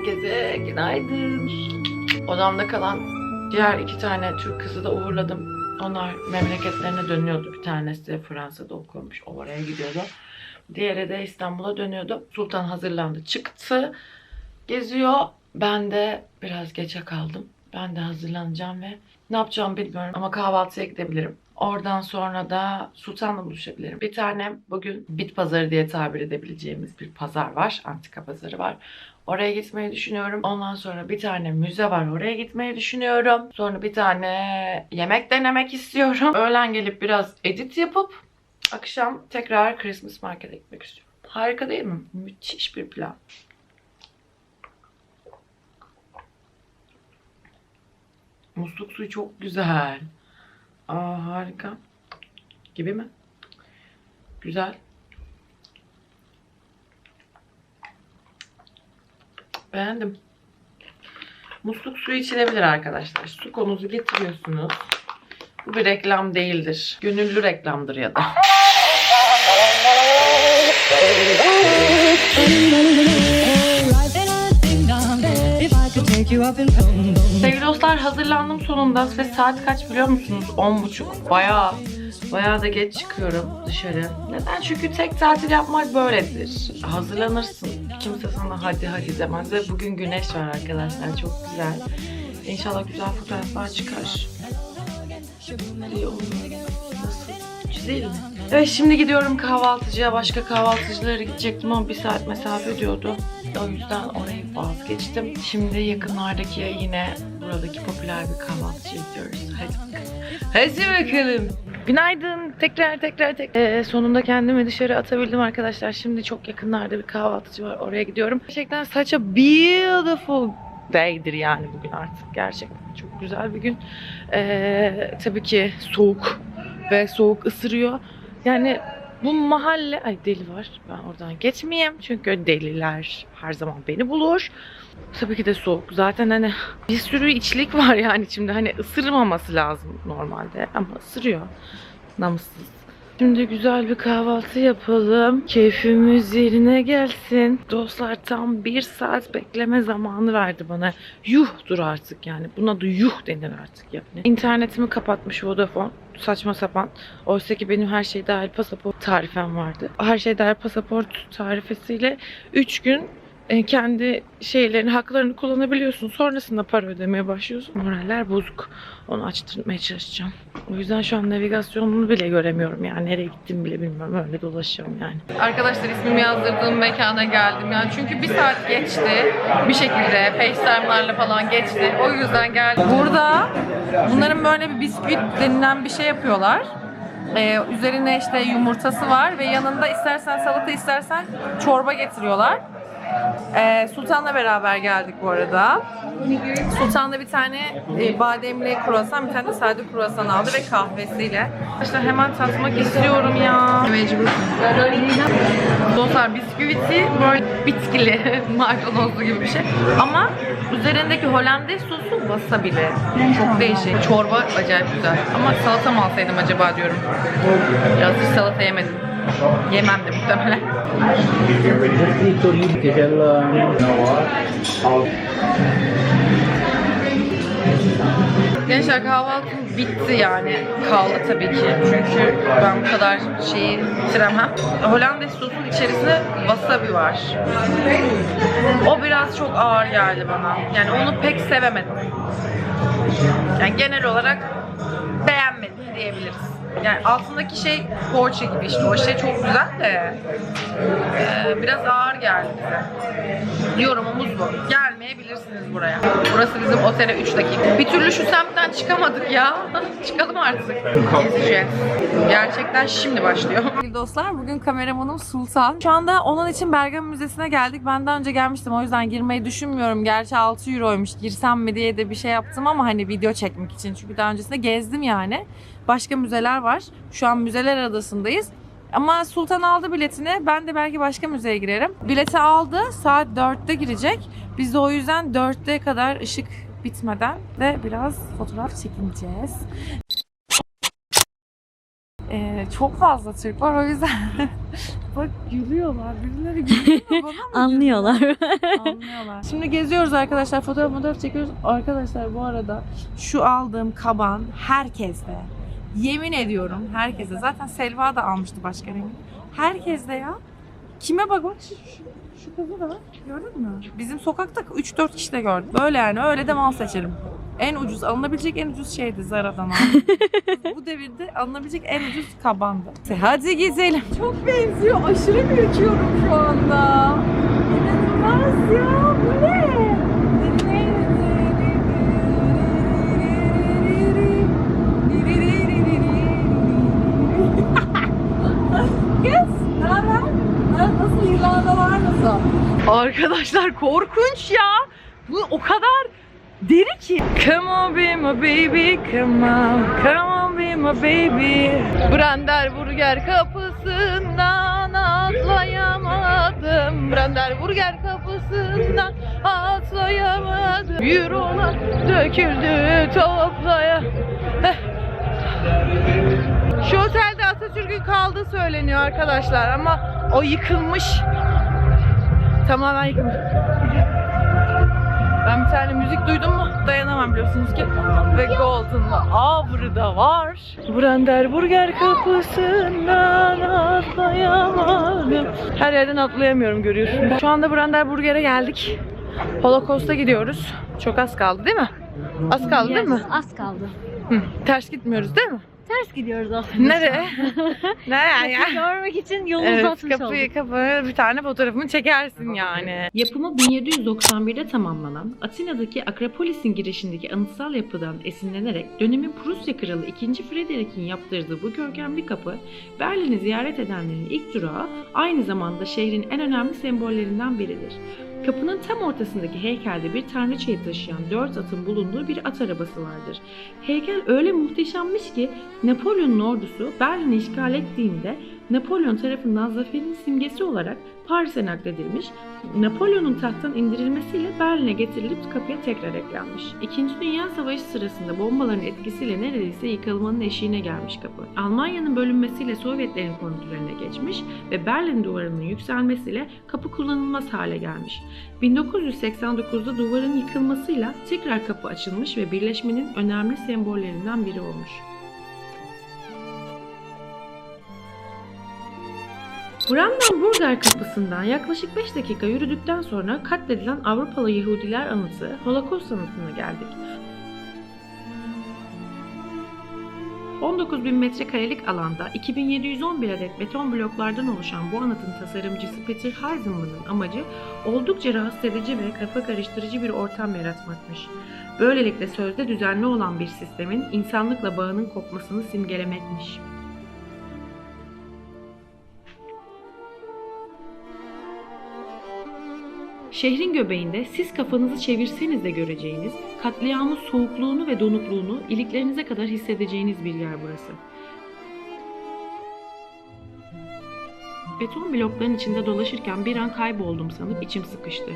Herkese günaydın. Odamda kalan diğer iki tane Türk kızı da uğurladım. Onlar memleketlerine dönüyordu. Bir tanesi Fransa'da okuyormuş. O oraya gidiyordu. Diğeri de İstanbul'a dönüyordu. Sultan hazırlandı. Çıktı. Geziyor. Ben de biraz geçe kaldım. Ben de hazırlanacağım ve ne yapacağımı bilmiyorum ama kahvaltıya gidebilirim. Oradan sonra da Sultan'la buluşabilirim. Bir tane bugün bit pazarı diye tabir edebileceğimiz bir pazar var. Antika pazarı var. Oraya gitmeyi düşünüyorum. Ondan sonra bir tane müze var. Oraya gitmeyi düşünüyorum. Sonra bir tane yemek denemek istiyorum. Öğlen gelip biraz edit yapıp akşam tekrar Christmas Market'e gitmek istiyorum. Harika değil mi? Müthiş bir plan. Musluk suyu çok güzel. Aa harika. Gibi mi? Güzel. Beğendim. Musluk suyu içilebilir arkadaşlar. Su konuzu getiriyorsunuz. Bu bir reklam değildir. Gönüllü reklamdır ya da. Sevgili dostlar hazırlandım sonunda ve saat kaç biliyor musunuz? 10.30. Bayağı bayağı da geç çıkıyorum dışarı. Neden? Çünkü tek tatil yapmak böyledir. Hazırlanırsın. Kimse sana hadi hadi demez ve bugün güneş var arkadaşlar. Çok güzel. İnşallah güzel fotoğraflar çıkar. İyi. Nasıl? Değil mi? Evet şimdi gidiyorum kahvaltıcıya. Başka kahvaltıcılara gidecektim ama bir saat mesafe diyordu. O yüzden orayı vazgeçtim. Şimdi yakınlardaki yine buradaki popüler bir kahvaltıcıya gidiyoruz. Hadi bakalım. Hadi bakalım. Günaydın. Tekrar tekrar tekrar. Ee, sonunda kendimi dışarı atabildim arkadaşlar. Şimdi çok yakınlarda bir kahvaltıcı var. Oraya gidiyorum. Gerçekten such a beautiful day'dir yani bugün artık. Gerçekten çok güzel bir gün. Ee, tabii ki soğuk ve soğuk ısırıyor. Yani bu mahalle... Ay deli var. Ben oradan geçmeyeyim. Çünkü deliler her zaman beni bulur. Tabii ki de soğuk. Zaten hani bir sürü içlik var yani şimdi. Hani ısırmaması lazım normalde. Ama ısırıyor. Namussuz. Şimdi güzel bir kahvaltı yapalım. Keyfimiz yerine gelsin. Dostlar tam bir saat bekleme zamanı verdi bana. Yuhdur artık yani. Buna da yuh denir artık yani. İnternetimi kapatmış Vodafone. Saçma sapan. Oysa ki benim her şey dahil pasaport tarifem vardı. Her şey dahil pasaport tarifesiyle 3 gün kendi şeylerini, haklarını kullanabiliyorsun. Sonrasında para ödemeye başlıyorsun. Moraller bozuk. Onu açtırmaya çalışacağım. O yüzden şu an navigasyonunu bile göremiyorum yani. Nereye gittim bile bilmiyorum. Öyle dolaşıyorum yani. Arkadaşlar ismimi yazdırdığım mekana geldim yani. Çünkü bir saat geçti. Bir şekilde FaceTime'larla falan geçti. O yüzden geldim. Burada bunların böyle bir bisküvit denilen bir şey yapıyorlar. Ee, üzerine işte yumurtası var ve yanında istersen salata istersen çorba getiriyorlar. Ee, Sultan'la beraber geldik bu arada. Sultan'da bir tane e, bademli kruvasan, bir tane de sade kruvasan aldı ve kahvesiyle. İşte hemen tatmak istiyorum ya. Mecbur. Dostlar bisküviti böyle bitkili, mardanozlu gibi bir şey. Ama üzerindeki Hollandaise sosu wasabili. Çok değişik. Çorba acayip güzel. Ama salata mı alsaydım acaba diyorum. Yazdır salata yemedim. Yemem de muhtemelen. Gençler kahvaltım bitti yani. Kaldı tabii ki. Çünkü ben bu kadar şeyi bitiremem. Hollandaise sosun içerisinde wasabi var. O biraz çok ağır geldi bana. Yani onu pek sevemedim. Yani genel olarak beğenmedim diyebiliriz. Yani altındaki şey poğaça gibi işte. O şey çok güzel de e, biraz ağır geldi bize. Yorumumuz bu. Gelmeyebilirsiniz buraya. Burası bizim otele 3 dakika. Bir türlü şu semtten çıkamadık ya. Çıkalım artık. Gezeceğiz. Gerçekten şimdi başlıyor. Sevgili dostlar bugün kameramanım Sultan. Şu anda onun için Bergama Müzesi'ne geldik. Ben daha önce gelmiştim o yüzden girmeyi düşünmüyorum. Gerçi 6 euroymuş girsem mi diye de bir şey yaptım ama hani video çekmek için. Çünkü daha öncesinde gezdim yani. Başka müzeler var. Şu an Müzeler Adası'ndayız. Ama Sultan aldı biletini. Ben de belki başka müzeye girerim. Bileti aldı. Saat 4'te girecek. Biz de o yüzden 4'te kadar ışık bitmeden de biraz fotoğraf çekineceğiz. Ee, çok fazla Türk var o yüzden Bak gülüyorlar. Birileri gülüyor mu? Bana mı Anlıyorlar. Anlıyorlar. Şimdi geziyoruz arkadaşlar. Fotoğraf fotoğraf çekiyoruz. Arkadaşlar bu arada şu aldığım kaban herkeste. Yemin ediyorum herkese. Zaten Selva da almıştı başka rengi. Herkeste ya. Kime bak bak şu, şu, şu kızı da gördün mü? Bizim sokakta 3-4 kişi de gördüm. Böyle yani öyle de mal seçerim. En ucuz alınabilecek en ucuz şeydi Zara'dan. Bu devirde alınabilecek en ucuz kabandı. Hadi gezelim. Çok benziyor. Aşırı büyütüyorum şu anda. İnanılmaz ya. Kız, ne Nasıl İrlanda var nasıl? Arkadaşlar korkunç ya. Bu o kadar deri ki. Come on be my baby, come on, come on be my baby. Brander Burger kapısından atlayamadım. Brander Burger kapısından atlayamadım. Eurolar döküldü toplaya. Heh. Şu otelde Atatürk'ün kaldığı söyleniyor arkadaşlar ama o yıkılmış. Tamamen yıkılmış. Ben bir tane müzik duydum mu dayanamam biliyorsunuz ki. Ve Golden'la Avrı'da var. Brander Burger kapısından atlayamadım. Her yerden atlayamıyorum görüyorsunuz. Şu anda Brander Burger'e geldik. Holocaust'a gidiyoruz. Çok az kaldı değil mi? Az kaldı değil mi? Az kaldı. Hı, ters gitmiyoruz değil mi? Ters gidiyoruz aslında. Nereye? Nereye ya? Görmek için yolu Evet, uzatmış kapıyı olduk. kapı bir tane fotoğrafımı çekersin yani. Yapımı 1791'de tamamlanan Atina'daki Akropolis'in girişindeki anıtsal yapıdan esinlenerek dönemin Prusya Kralı 2. Frederick'in yaptırdığı bu görkemli kapı Berlin'i ziyaret edenlerin ilk durağı aynı zamanda şehrin en önemli sembollerinden biridir. Kapının tam ortasındaki heykelde bir tanrıçayı taşıyan dört atın bulunduğu bir at arabası vardır. Heykel öyle muhteşemmiş ki Napolyon'un ordusu Berlin'i işgal ettiğinde Napolyon tarafından zaferin simgesi olarak Paris'e nakledilmiş, Napolyon'un tahttan indirilmesiyle Berlin'e getirilip kapıya tekrar eklenmiş. İkinci Dünya Savaşı sırasında bombaların etkisiyle neredeyse yıkılmanın eşiğine gelmiş kapı. Almanya'nın bölünmesiyle Sovyetlerin kontrolüne geçmiş ve Berlin duvarının yükselmesiyle kapı kullanılmaz hale gelmiş. 1989'da duvarın yıkılmasıyla tekrar kapı açılmış ve birleşmenin önemli sembollerinden biri olmuş. Brandenburger kapısından yaklaşık 5 dakika yürüdükten sonra katledilen Avrupalı Yahudiler anıtı Holocaust anıtına geldik. 19 bin metrekarelik alanda 2711 adet beton bloklardan oluşan bu anıtın tasarımcısı Peter Heisenmann'ın amacı oldukça rahatsız edici ve kafa karıştırıcı bir ortam yaratmakmış. Böylelikle sözde düzenli olan bir sistemin insanlıkla bağının kopmasını simgelemekmiş. Şehrin göbeğinde siz kafanızı çevirseniz de göreceğiniz, katliamın soğukluğunu ve donukluğunu iliklerinize kadar hissedeceğiniz bir yer burası. Beton blokların içinde dolaşırken bir an kayboldum sanıp içim sıkıştı.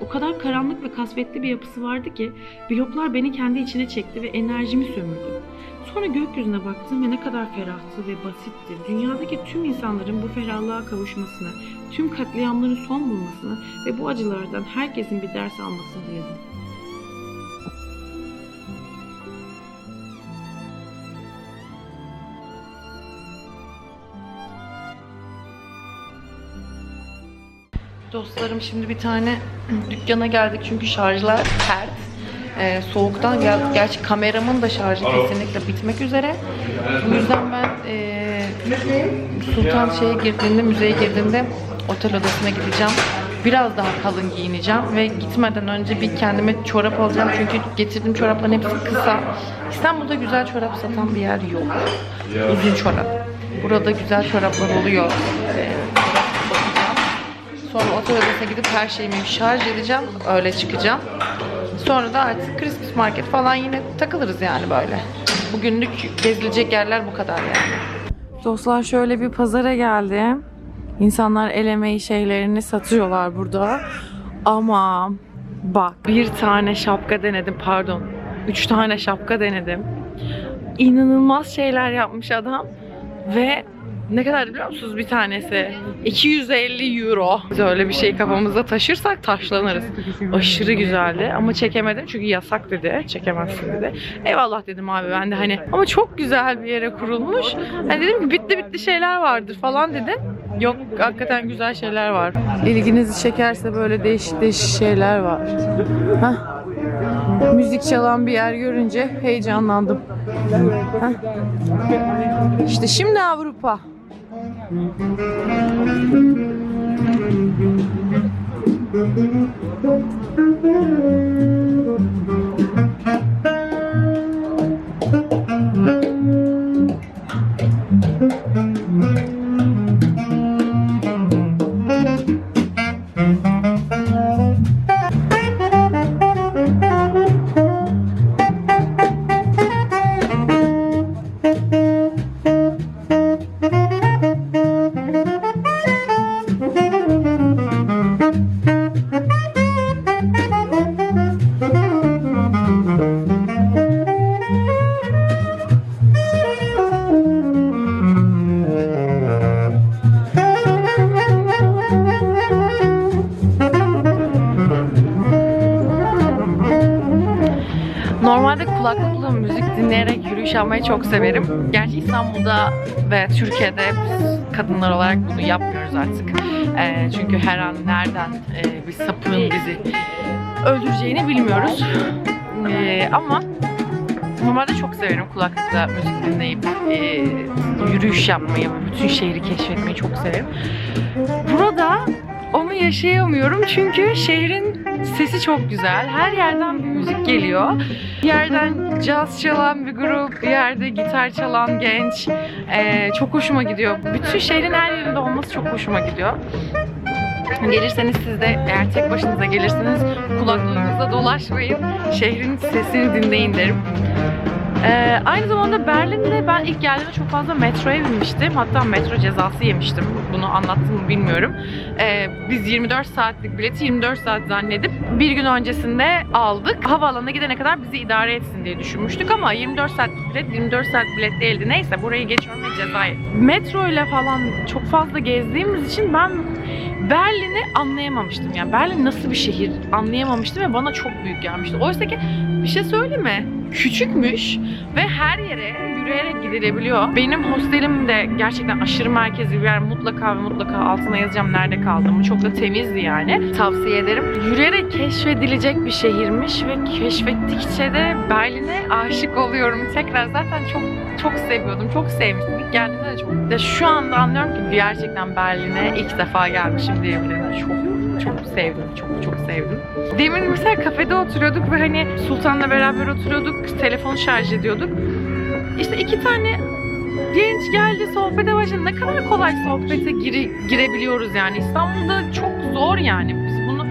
O kadar karanlık ve kasvetli bir yapısı vardı ki bloklar beni kendi içine çekti ve enerjimi sömürdü. Sonra gökyüzüne baktım ve ne kadar ferahtı ve basitti. Dünyadaki tüm insanların bu ferahlığa kavuşmasını, tüm katliamların son bulmasını ve bu acılardan herkesin bir ders almasını diledim. Dostlarım şimdi bir tane dükkana geldik çünkü şarjlar pert. Ee, soğuktan geldik. Gerçi kameramın da şarjı kesinlikle bitmek üzere. Bu yüzden ben Sultan şeye girdiğimde, müzeye girdiğimde otel odasına gideceğim. Biraz daha kalın giyineceğim ve gitmeden önce bir kendime çorap alacağım çünkü getirdiğim çorapların hepsi kısa. İstanbul'da güzel çorap satan bir yer yok. Uzun çorap. Burada güzel çoraplar oluyor. Ee. Sonra otel odasına gidip her şeyimi şarj edeceğim. Öyle çıkacağım. Sonra da artık Christmas market falan yine takılırız yani böyle. Bugünlük gezilecek yerler bu kadar yani. Dostlar şöyle bir pazara geldim. İnsanlar el emeği şeylerini satıyorlar burada. Ama bak bir tane şapka denedim pardon. Üç tane şapka denedim. İnanılmaz şeyler yapmış adam. Ve Ne kadar biliyor musunuz bir tanesi? 250 euro. Biz öyle bir şey kafamıza taşırsak taşlanırız. Aşırı güzeldi ama çekemedim çünkü yasak dedi. Çekemezsin dedi. Eyvallah dedim abi ben de hani. Ama çok güzel bir yere kurulmuş. Hani dedim ki bitti bitti şeyler vardır falan dedim. Yok hakikaten güzel şeyler var. İlginizi çekerse böyle değişik değişik şeyler var. Hah. Müzik çalan bir yer görünce heyecanlandım. Hah. İşte şimdi Avrupa. Normalde yapmayı çok severim. Gerçi İstanbul'da ve Türkiye'de kadınlar olarak bunu yapmıyoruz artık. Ee, çünkü her an nereden e, bir sapığın bizi öldüreceğini bilmiyoruz. Ee, ama normalde çok severim kulaklıkla müzik dinleyip e, yürüyüş yapmayı, bütün şehri keşfetmeyi çok severim. Onu yaşayamıyorum çünkü şehrin sesi çok güzel. Her yerden bir müzik geliyor. Bir yerden caz çalan bir grup, bir yerde gitar çalan genç. Ee, çok hoşuma gidiyor. Bütün şehrin her yerinde olması çok hoşuma gidiyor. Gelirseniz siz de eğer tek başınıza gelirseniz kulaklığınızda dolaşmayın. Şehrin sesini dinleyin derim. Ee, aynı zamanda Berlin'de ben ilk geldiğimde çok fazla metroya binmiştim. Hatta metro cezası yemiştim. Bunu anlattım mı bilmiyorum. Ee, biz 24 saatlik bileti 24 saat zannedip bir gün öncesinde aldık. Havaalanına gidene kadar bizi idare etsin diye düşünmüştük ama 24 saatlik bilet 24 saat bilet değildi. Neyse burayı geçiyorum ve cezayı. Metro ile falan çok fazla gezdiğimiz için ben Berlin'i anlayamamıştım. Yani Berlin nasıl bir şehir anlayamamıştım ve bana çok büyük gelmişti. Oysa ki bir şey söyleyeyim mi? Küçükmüş ve her yere yürüyerek gidilebiliyor. Benim hostelim de gerçekten aşırı merkezi bir yer. Mutlaka ve mutlaka altına yazacağım nerede kaldığımı. Çok da temizdi yani. Tavsiye ederim. Yürüyerek keşfedilecek bir şehirmiş ve keşfettikçe de Berlin'e aşık oluyorum. Tekrar zaten çok çok seviyordum. Çok sevmiştim. İlk geldiğimde de çok. De şu anda anlıyorum ki gerçekten Berlin'e ilk defa gelmişim diyebilirim. Çok çok sevdim. Çok çok sevdim. Demin mesela kafede oturuyorduk ve hani Sultan'la beraber oturuyorduk. Telefonu şarj ediyorduk. İşte iki tane genç geldi sohbete başladı. Ne kadar kolay sohbete gire- girebiliyoruz yani. İstanbul'da çok zor yani. Biz bunu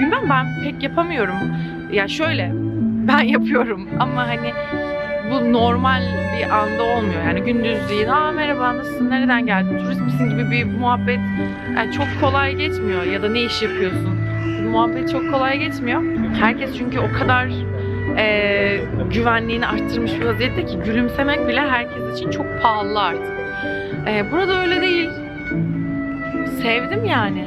bilmem ben pek yapamıyorum. Ya şöyle ben yapıyorum ama hani bu normal bir anda olmuyor. Yani gündüzleyin, aa merhaba nasılsın, nereden geldin, turist misin gibi bir muhabbet yani çok kolay geçmiyor. Ya da ne iş yapıyorsun? Muhabbet çok kolay geçmiyor. Herkes çünkü o kadar eee, güvenliğini arttırmış bir vaziyette ki gülümsemek bile herkes için çok pahalı artık. Eee, burada öyle değil. Sevdim yani.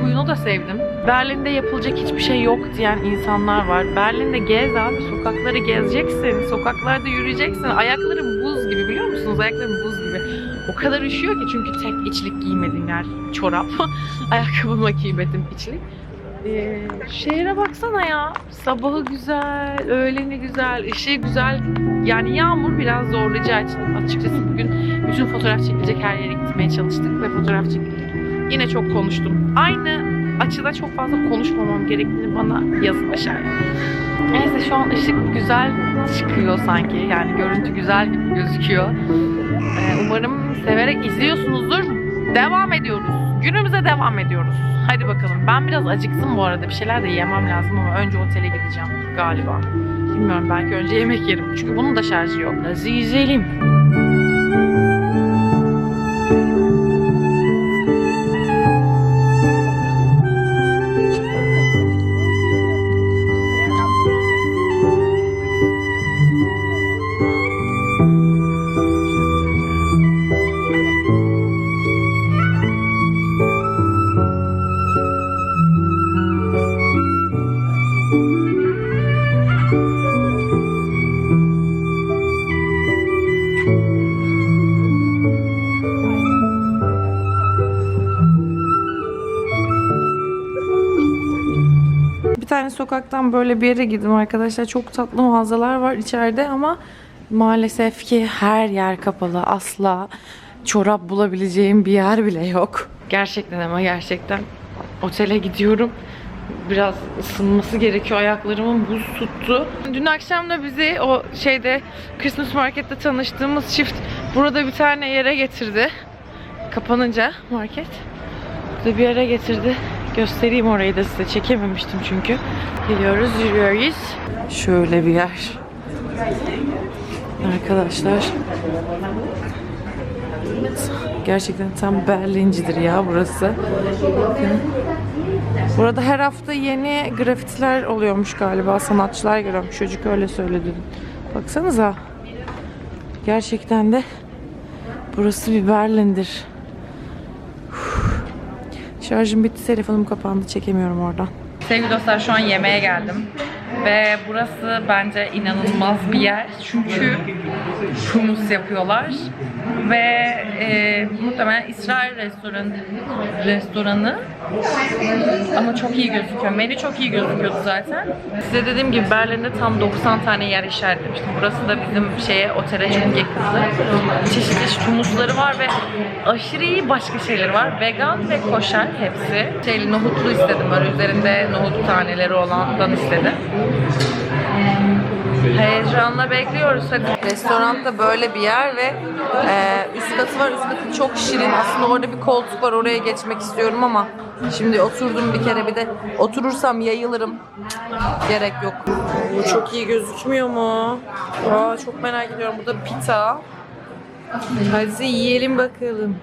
Bu huyunu da sevdim. Berlin'de yapılacak hiçbir şey yok diyen insanlar var. Berlin'de gez abi. Sokakları gezeceksin. Sokaklarda yürüyeceksin. Ayaklarım buz gibi biliyor musunuz? Ayaklarım buz gibi. O kadar üşüyor ki çünkü tek içlik giymedim yer çorap. Ayakkabıma giymedim içlik. Ee, şehre baksana ya. Sabahı güzel, öğleni güzel, ışığı güzel. Yani yağmur biraz zorlayacağı için açıkçası bugün bütün fotoğraf çekilecek her yere gitmeye çalıştık ve fotoğraf çekildik. Yine çok konuştum. Aynı açıda çok fazla konuşmamam gerektiğini bana yazın aşağıya. Neyse şu an ışık güzel çıkıyor sanki. Yani görüntü güzel gibi gözüküyor. Ee, umarım severek izliyorsunuzdur. Devam ediyoruz. Günümüze devam ediyoruz. Hadi bakalım. Ben biraz acıktım bu arada. Bir şeyler de yemem lazım ama önce otele gideceğim galiba. Bilmiyorum belki önce yemek yerim. Çünkü bunun da şarjı yok. Nasıl yüzelim? Sokaktan böyle bir yere girdim arkadaşlar. Çok tatlı mağazalar var içeride ama maalesef ki her yer kapalı. Asla çorap bulabileceğim bir yer bile yok. Gerçekten ama gerçekten otele gidiyorum. Biraz ısınması gerekiyor. Ayaklarımın buz tuttu. Dün akşam da bizi o şeyde Christmas Market'te tanıştığımız çift burada bir tane yere getirdi. Kapanınca market. Burada bir yere getirdi. Göstereyim orayı da size. Çekememiştim çünkü. Geliyoruz, yürüyoruz. Şöyle bir yer. Arkadaşlar. Gerçekten tam Berlincidir ya burası. Bakın. Burada her hafta yeni grafitiler oluyormuş galiba. Sanatçılar geliyormuş. Çocuk öyle söyledi. Baksanıza. Gerçekten de burası bir Berlin'dir. Şarjım bitti, telefonum kapandı. Çekemiyorum oradan. Sevgili dostlar şu an yemeğe geldim. Ve burası bence inanılmaz bir yer. Çünkü humus yapıyorlar. Ve e, muhtemelen İsrail restoran, restoranı. Ama çok iyi gözüküyor. Menü çok iyi gözüküyordu zaten. Size dediğim gibi Berlin'de tam 90 tane yer işaretlemiştim. Burası da bizim şeye otele çok yakındı. Çeşitli çeşit humusları var ve aşırı iyi başka şeyler var. Vegan ve koşer hepsi. Şeyli nohutlu istedim. Böyle üzerinde nohut taneleri olandan istedim. Heyecanla bekliyoruz. Restoran da böyle bir yer ve e, üst katı var. Üst katı çok şirin. Aslında orada bir koltuk var. Oraya geçmek istiyorum ama şimdi oturdum bir kere bir de oturursam yayılırım. Cık, Gerek yok. Bu çok iyi gözükmüyor mu? Aa, çok merak ediyorum. Burada pita. Hadi yiyelim bakalım.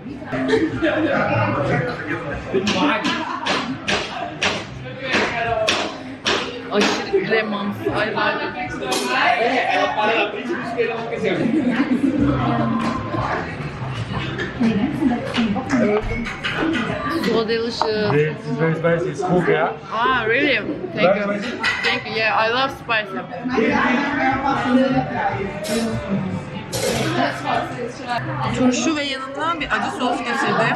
Aşırı kremamsı. Ay var. So delicious. This is very spicy. It's cool, yeah? Ah, really? Thank you. Thank you. Yeah, I love spicy. Turşu ve yanına bir acı sos getirdi.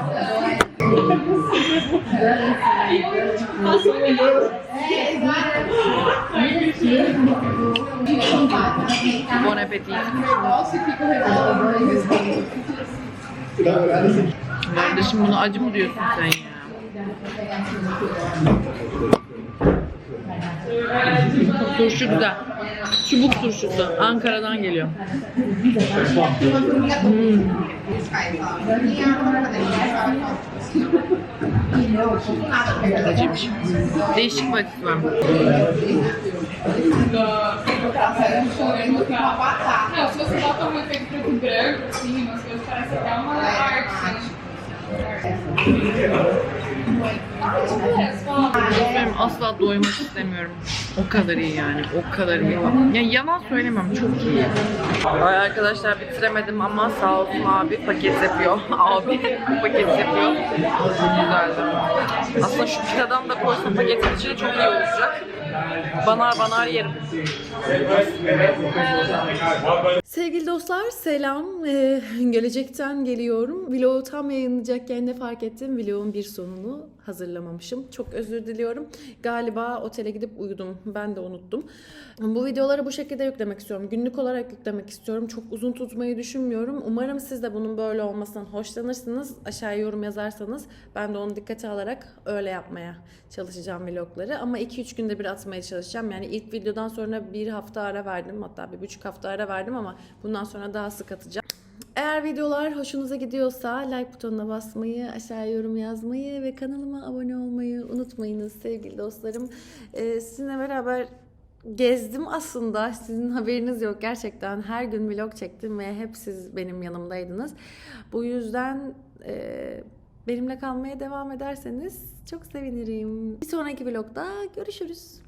Bon appetit. Kardeşim bunu acı mı diyorsun sen ya? Turşu güzel. Çubuk turşusu. Ankara'dan geliyor. Hmm. Değişik bir acısı var. Benim asla doymak istemiyorum. O kadar iyi yani. O kadar iyi. Ya yalan söylemem. Çok iyi. Ay arkadaşlar bitiremedim ama sağ olsun abi paket yapıyor. abi paket yapıyor. Güzeldi. Aslında şu pitadan da koysam paketin içine çok iyi olacak. Banar banar yerim. Sevgili dostlar selam. Ee, gelecekten geliyorum. Vlogu tam yayınlayacakken de fark ettim. Vlogun bir sonunu hazırlamamışım. Çok özür diliyorum. Galiba otele gidip uyudum. Ben de unuttum. Bu videoları bu şekilde yüklemek istiyorum. Günlük olarak yüklemek istiyorum. Çok uzun tutmayı düşünmüyorum. Umarım siz de bunun böyle olmasından hoşlanırsınız. Aşağıya yorum yazarsanız ben de onu dikkate alarak öyle yapmaya çalışacağım vlogları. Ama 2-3 günde bir atmaya çalışacağım. Yani ilk videodan sonra bir hafta ara verdim. Hatta bir buçuk hafta ara verdim ama bundan sonra daha sık atacağım. Eğer videolar hoşunuza gidiyorsa like butonuna basmayı, aşağıya yorum yazmayı ve kanalıma abone olmayı unutmayınız sevgili dostlarım. Ee, sizinle beraber gezdim aslında. Sizin haberiniz yok gerçekten. Her gün vlog çektim ve hep siz benim yanımdaydınız. Bu yüzden e, benimle kalmaya devam ederseniz çok sevinirim. Bir sonraki vlogda görüşürüz.